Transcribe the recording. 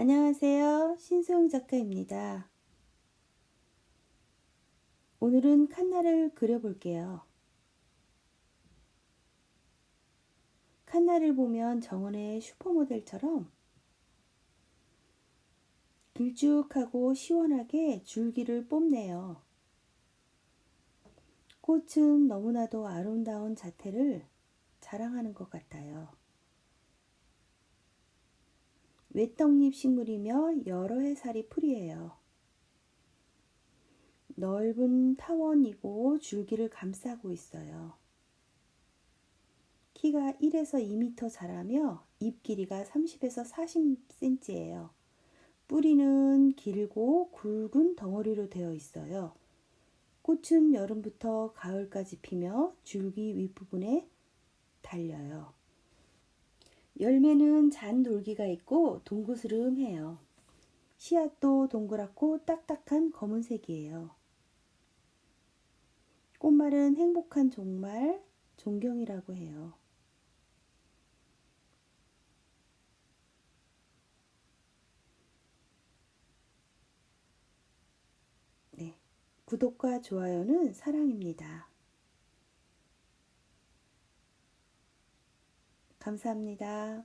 안녕하세요. 신소영 작가입니다. 오늘은 칸나를 그려볼게요. 칸나를 보면 정원의 슈퍼모델처럼 길쭉하고 시원하게 줄기를 뽐내요. 꽃은 너무나도 아름다운 자태를 자랑하는 것 같아요. 외떡잎 식물이며 여러 해살이 풀이에요. 넓은 타원이고 줄기를 감싸고 있어요. 키가 1에서 2m 자라며 잎 길이가 30에서 40cm예요. 뿌리는 길고 굵은 덩어리로 되어 있어요. 꽃은 여름부터 가을까지 피며 줄기 윗부분에 달려요. 열매는 잔 돌기가 있고 동그스름해요. 씨앗도 동그랗고 딱딱한 검은색이에요. 꽃말은 행복한 종말, 존경이라고 해요. 네. 구독과 좋아요는 사랑입니다. 감사합니다.